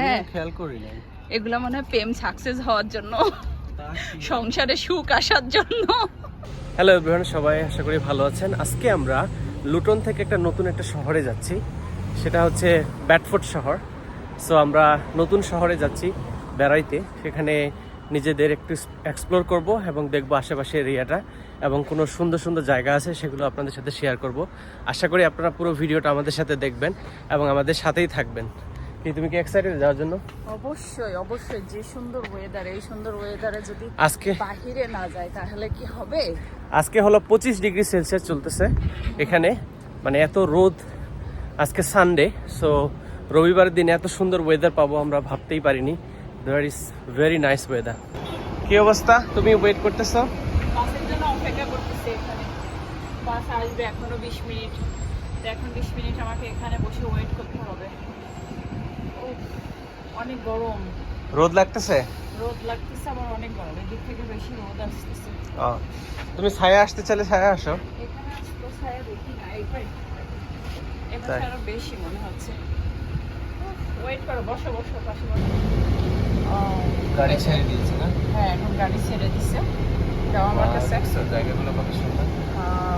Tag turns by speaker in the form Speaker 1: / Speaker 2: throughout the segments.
Speaker 1: হ্যাঁ।
Speaker 2: খেয়াল করি নাই।
Speaker 1: এগুলা মনে হয় প্রেম সাকসেস হওয়ার জন্য। সংসারে সুখ আসার জন্য।
Speaker 2: হ্যালো এভরিওয়ান সবাই আশা করি ভালো আছেন। আজকে আমরা লুটন থেকে একটা নতুন একটা শহরে যাচ্ছি। সেটা হচ্ছে ব্যাটফোর্ড শহর। সো আমরা নতুন শহরে যাচ্ছি বেড়াইতে। সেখানে নিজেদের একটু এক্সপ্লোর করব এবং দেখব আশেপাশে এরিয়াটা এবং কোনো সুন্দর সুন্দর জায়গা আছে সেগুলো আপনাদের সাথে শেয়ার করব। আশা করি আপনারা পুরো ভিডিওটা আমাদের সাথে দেখবেন এবং আমাদের সাথেই থাকবেন। কি তুমি কি এক্সাইটেড যাওয়ার জন্য?
Speaker 1: অবশ্যই অবশ্যই যে সুন্দর ওয়েদার এই সুন্দর ওয়েদারে যদি
Speaker 2: আজকে
Speaker 1: বাহিরে না যায় তাহলে কি হবে?
Speaker 2: আজকে হলো পঁচিশ ডিগ্রি সেলসিয়াস চলতেছে এখানে। মানে এত রোদ আজকে সানডে সো রবিবারের দিনে এত সুন্দর ওয়েদার পাবো আমরা ভাবতেই পারিনি। There is very nice weather কি অবস্থা? তুমি ওয়েট করতেছো?
Speaker 1: বাসের জন্য অপেক্ষা করতেছি এখানে। বাস আসবে এখনও বিশ মিনিট। এখন বিশ মিনিট আমাকে এখানে বসে ওয়েট করতে হবে। অনেক গরম।
Speaker 2: রোদ লাগতেছে?
Speaker 1: রোদ লাগতেছে আবার অনেক গরম। এদিক থেকে বেশি রোদ আসতেছে।
Speaker 2: ও তুমি ছায়া আসতে চাইলে ছায়া আসো।
Speaker 1: এখানে আসতো ছায়া দেখি না এবার এবার আরও বেশি মনে হচ্ছে। ওয়েট করো বসো বসো পাশে বসো।
Speaker 2: গাড়ি ছেড়ে দিয়েছে না?
Speaker 1: হ্যাঁ এখন গাড়ি ছেড়ে দিছে। যাও আমার কাছে।
Speaker 2: জায়গাগুলো কত সুন্দর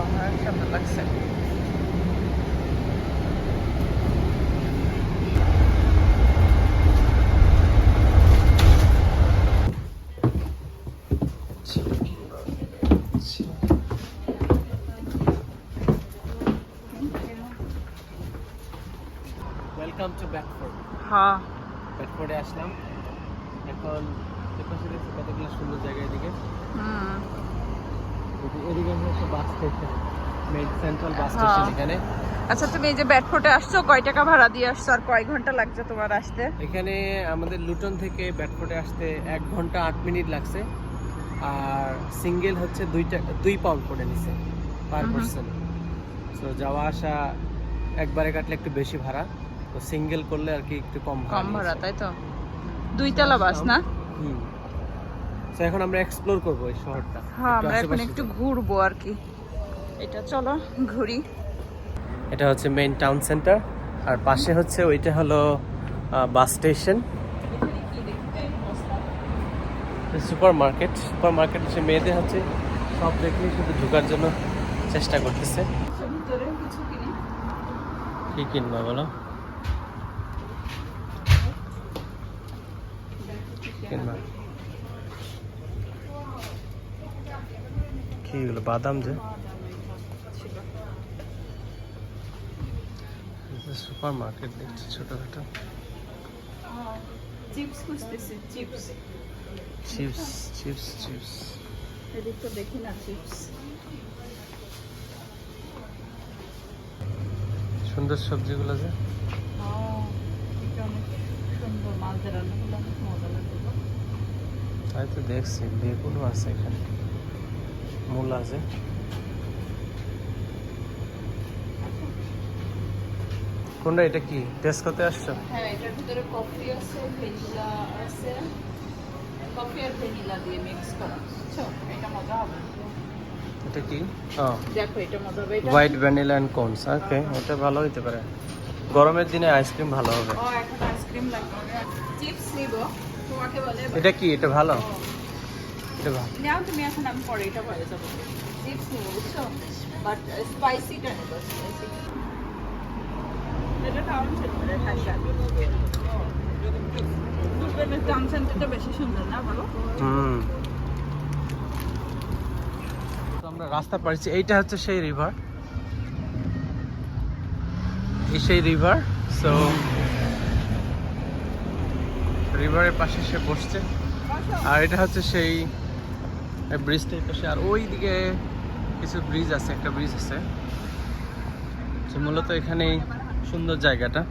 Speaker 1: আমার সুন্দর লাগছে। হ্যাঁ।
Speaker 2: ব্যাকফোর্ডে আসলাম। এখন এপাশে দেখছি কতগুলো সুন্দর জায়গা এদিকে। এদিকে হচ্ছে bus station central bus. Station এখানে।
Speaker 1: আচ্ছা তুমি এই যে ব্যাটফোর্টে আসছো কয় টাকা ভাড়া দিয়ে আসছো আর কয় ঘণ্টা লাগছে তোমার আসতে?
Speaker 2: এখানে আমাদের লুটন থেকে ব্যাটফোর্ডে আসতে এক ঘণ্টা আট মিনিট লাগছে। আর সিঙ্গেল হচ্ছে দুই পাউন্ড করে নিছে পার। পার্সন তো যাওয়া আসা একবারে কাটলে একটু বেশি ভাড়া। তো সিঙ্গেল করলে আর কি একটু কম
Speaker 1: কম ভাড়া তাই তো? দুইতলা বাস না?
Speaker 2: হুম। তো এখন আমরা এক্সপ্লোর করব এই শহরটা।
Speaker 1: হ্যাঁ আমরা এখন একটু। ঘুরবো আর কি। এটা চলো ঘুরি।
Speaker 2: এটা হচ্ছে মেইন টাউন সেন্টার আর পাশে হচ্ছে ওইটা হলো bus station super market super market হচ্ছে মেয়েদের হচ্ছে সব দেখলেই শুধু ঢোকার জন্য চেষ্টা করতেছে। কি কিনবা বলো? কিনবা কি এগুলো বাদাম যে? সুপার মার্কেট দেখছি ছোটখাটো।
Speaker 1: চিপস খুঁজতেছি চিপস।
Speaker 2: Chips chips chips.
Speaker 1: এদিক তো দেখি না চিপস।
Speaker 2: সুন্দর সবজিগুলো যে?
Speaker 1: এটা সুন্দর মাছ অনেক মজা লাগবে।
Speaker 2: তাই তো দেখছি বেগুনও আছে এখানে। মূলা আছে। কোনটা এটা কি? টেস্ট করতে আসছো?
Speaker 1: হ্যাঁ এটার ভিতরে কফি আছে ভ্যানিলা আছে। কফি আর ভ্যানিলা দিয়ে মিক্স করা বুঝছ? এটা মজা হবে।
Speaker 2: এটা কি? ও।
Speaker 1: দেখো এটা মজা হবে। এটা
Speaker 2: white vanilla and cones okay এটা ভালো হইতে পারে। গরমের দিনে আইসক্রিম ভালো হবে।
Speaker 1: ও এখন আইসক্রিম লাগবে। চিপস নিব। তোমাকে বলে
Speaker 2: এটা কি? এটা ভালো? এটা ভালো।
Speaker 1: নাও তুমি এখন আমি পরে এটা পরে যাব। চিপস নিব বুঝছ? বাট স্পাইসিটা নেব স্পাইসি এটা টাউন সেন্টারে খাইছা দুর্গানের টাউন সেন্টারটা বেশি সুন্দর না বলো?
Speaker 2: হুম। তো আমরা রাস্তা পাড়ছি এইটা হচ্ছে সেই রিভার এই সেই রিভার সো রিভারের পাশে সে বসছে। আর এটা হচ্ছে সেই ব্রিজটা এই পাশে। আর ওই দিকে কিছু ব্রিজ আছে একটা ব্রিজ আছে। তো মূলত এখানেই সুন্দর জায়গাটা।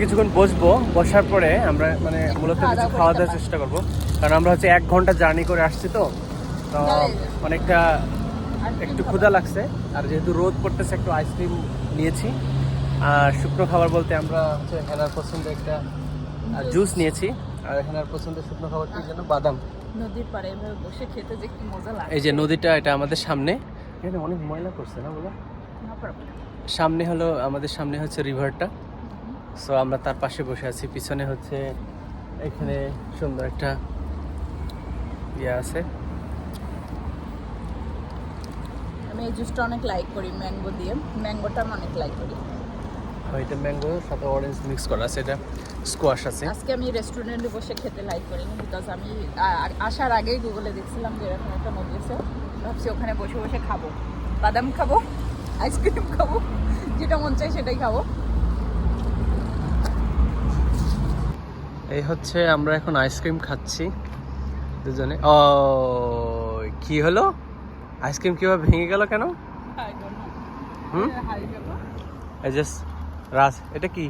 Speaker 2: কিছুক্ষণ বসবো বসার পরে আমরা মানে মূলত কিছু খাওয়া দাওয়ার চেষ্টা করব। কারণ আমরা হচ্ছে এক ঘণ্টা জার্নি করে আসছি তো। তো অনেকটা একটু ক্ষুধা লাগছে। আর যেহেতু রোদ পড়তেছে একটু আইসক্রিম নিয়েছি। আর শুকনো খাবার বলতে আমরা হচ্ছে হেনার পছন্দের একটা জুস নিয়েছি। আর হেনার পছন্দের শুকনো খাবার কি যেন? বাদাম।
Speaker 1: নদীর পাড়ে এভাবে বসে খেতে যে কি মজা লাগে।
Speaker 2: এই যে নদীটা এটা আমাদের সামনে। এখানে অনেক ময়লা করছে না বলো? সামনে হলো আমাদের সামনে হচ্ছে রিভারটা সো আমরা তার পাশে বসে আছি। পিছনে হচ্ছে এখানে সুন্দর একটা ইয়ে আছে।
Speaker 1: আমি এই জুসটা অনেক লাইক করি ম্যাঙ্গো দিয়ে। ম্যাঙ্গোটা আমি অনেক লাইক করি।
Speaker 2: ওইটা ম্যাঙ্গো সাথে অরেঞ্জ মিক্স করা আছে এটা স্কোয়াশ আছে।
Speaker 1: আজকে আমি রেস্টুরেন্টে বসে খেতে লাইক করিনি বিকজ আমি আসার আগেই গুগলে দেখছিলাম যে এরকম একটা নদী আছে। ভাবছি ওখানে বসে বসে খাব। বাদাম খাব আইসক্রিম খাব যেটা মন চাই সেটাই খাব।
Speaker 2: এই হচ্ছে আমরা এখন আইসক্রিম খাচ্ছি দুজনে। ও কি হলো? আইসক্রিম কীভাবে ভেঙে গেল কেন? হুম? আই যে রাজ এটা কি?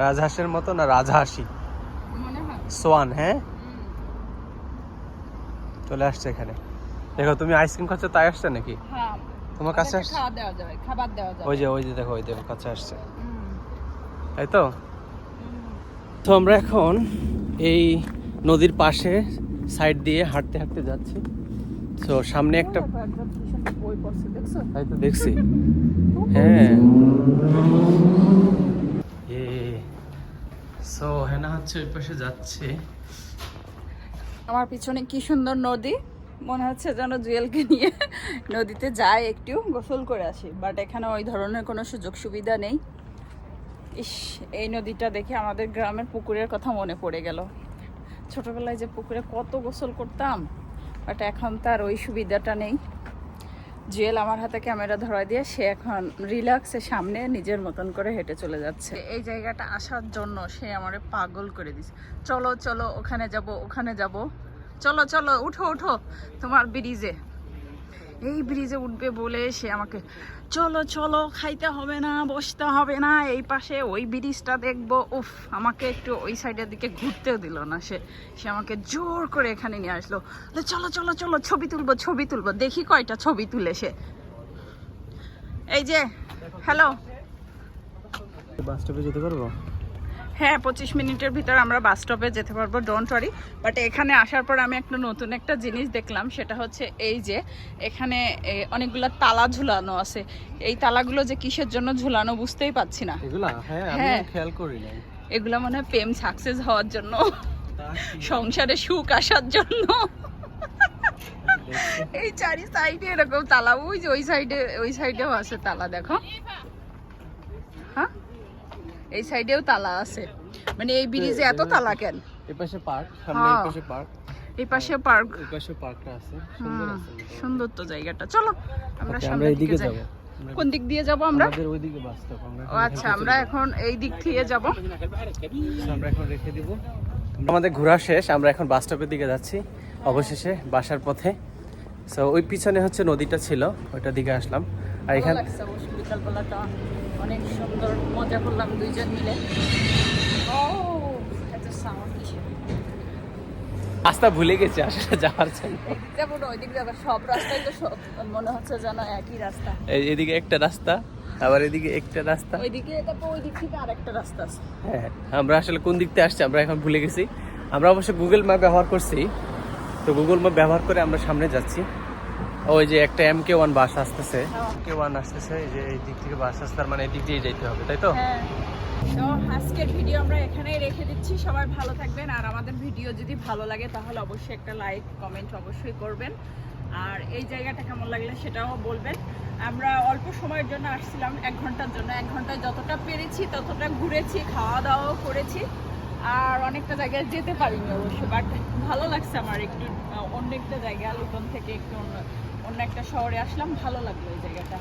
Speaker 1: রাজহাঁসের মতো।
Speaker 2: না রাজহাঁসি? সোয়ান হ্যাঁ? চলে আসছে এখানে। দেখো তুমি আইসক্রিম খাচ্ছ তাই আসছে নাকি?
Speaker 1: হ্যাঁ।
Speaker 2: তোমার কাছে আসছে? ওই যে ওই যে দেখো ওই দেখো কাছে আসছে। তাই তো? তো আমরা এখন এই নদীর পাশে সাইড দিয়ে হাঁটতে হাঁটতে যাচ্ছি। তো সামনে একটা? তাই তো দেখছি। হ্যাঁ। এ সো হেনা হচ্ছে ওই পাশে যাচ্ছে।
Speaker 1: আমার পিছনে কি সুন্দর নদী। মনে হচ্ছে যেন জুয়েলকে নিয়ে নদীতে যায় একটু গোসল করে আসি। বাট এখানে ওই ধরনের কোনো সুযোগ সুবিধা নেই। ইস এই নদীটা দেখে আমাদের গ্রামের পুকুরের কথা মনে পড়ে গেল। ছোটবেলায় যে পুকুরে কত গোসল করতাম বাট এখন তার ওই সুবিধাটা নেই। জুয়েল আমার হাতে ক্যামেরা ধরা দিয়ে সে এখন রিল্যাক্সে সামনে নিজের মতন করে হেঁটে চলে যাচ্ছে। এই জায়গাটা আসার জন্য সে আমার পাগল করে দিছে। চলো চলো, ওখানে যাব ওখানে যাব। চলো চলো, উঠো উঠো। তোমার ব্রিজে। এই ব্রিজে উঠবে বলে সে আমাকে, চলো চলো, খাইতে হবে না, বসতে হবে না। এই পাশে ওই ব্রিজটা দেখব। উফ, আমাকে একটু ওই সাইডের দিকে ঘুরতেও দিল না সে। সে আমাকে জোর করে এখানে নিয়ে আসলো। চলো চলো চলো, ছবি তুলবো ছবি তুলবো। দেখি কয়টা ছবি তুলে সে। এই যে, হ্যালো?
Speaker 2: বাস স্টপে যেতে পারব?
Speaker 1: হ্যাঁ পঁচিশ মিনিটের ভিতর আমরা বাস স্টপে যেতে পারব ডোন্ট ওয়ারি বাট এখানে আসার পর আমি একটা নতুন একটা জিনিস দেখলাম সেটা হচ্ছে এই যে এখানে অনেকগুলো তালা ঝুলানো আছে। এই তালাগুলো যে কিসের জন্য ঝুলানো বুঝতেই পারছি না।
Speaker 2: হ্যাঁ
Speaker 1: হ্যাঁ।
Speaker 2: খেয়াল করি
Speaker 1: এগুলো মনে হয় প্রেম সাকসেস হওয়ার জন্য। সংসারে সুখ আসার জন্য। এই চারি সাইডে এরকম তালা ওই যে ওই সাইডে ওই সাইডেও আছে তালা দেখো। এই সাইডেও তালা আছে। মানে এই ব্রিজে এত তালা কেন?
Speaker 2: এই পাশে পার্ক সামনে এই
Speaker 1: হ্যাঁ।
Speaker 2: পাশে পার্ক।
Speaker 1: এই পাশে পার্ক।
Speaker 2: এই পাশে পার্কটা আছে সুন্দর আছে
Speaker 1: সুন্দর তো জায়গাটা। চলো আমরা
Speaker 2: আমরা
Speaker 1: দিকে
Speaker 2: যাব।
Speaker 1: কোন দিক দিয়ে যাব আমরা?
Speaker 2: আমাদের ওইদিকে বাস স্টপ আমরা
Speaker 1: ও আচ্ছা আমরা এখন এই দিক থেকে যাব।
Speaker 2: আমরা এখন রেখে দিব। আমাদের ঘোরা শেষ আমরা এখন বাস স্টপের দিকে যাচ্ছি। অবশেষে বাসার পথে। সো ওই পিছনে হচ্ছে নদীটা ছিল ওইটার দিকে আসলাম। আর এখানে
Speaker 1: অনেক সুন্দর মজা করলাম দুইজন মিলে। ও এত সাউন্ড কিসের
Speaker 2: রাস্তা ভুলে গেছি আসলে যাওয়ার জন্য।
Speaker 1: যাব না ওইদিক যাব সব রাস্তায় তো সব মনে হচ্ছে যেন একই রাস্তা।
Speaker 2: এদিকে একটা রাস্তা আবার এদিকে একটা রাস্তা।
Speaker 1: ওইদিকে তারপর ওই দিক থেকে আরেকটা রাস্তা আছে।
Speaker 2: হ্যাঁ আমরা আসলে কোন দিক থেকে আসছি আমরা এখন ভুলে গেছি। আমরা অবশ্য গুগল ম্যাপ ব্যবহার করছি। তো গুগল ম্যাপ ব্যবহার করে আমরা সামনে যাচ্ছি। ওই যে একটা এম কে ওয়ান বাস আসতেছে। কে ওয়ান আসতেছে এই যে এই দিক থেকে বাস আসতে মানে এই দিক দিয়ে যেতে হবে তাই তো?
Speaker 1: হ্যাঁ। তো আজকের ভিডিও আমরা এখানেই রেখে দিচ্ছি। সবাই ভালো থাকবেন আর আমাদের ভিডিও যদি ভালো লাগে তাহলে অবশ্যই একটা লাইক কমেন্ট অবশ্যই করবেন। আর এই জায়গাটা কেমন লাগলে সেটাও বলবেন। আমরা অল্প সময়ের জন্য আসছিলাম এক ঘণ্টার জন্য। এক ঘন্টায় যতটা পেরেছি ততটা ঘুরেছি খাওয়া দাওয়াও করেছি। আর অনেকটা জায়গায় যেতে পারিনি অবশ্য বাট ভালো লাগছে আমার একটু অন্য একটা জায়গা লুটন থেকে একটু অন্য অন্য একটা শহরে আসলাম ভালো লাগল এই জায়গাটা।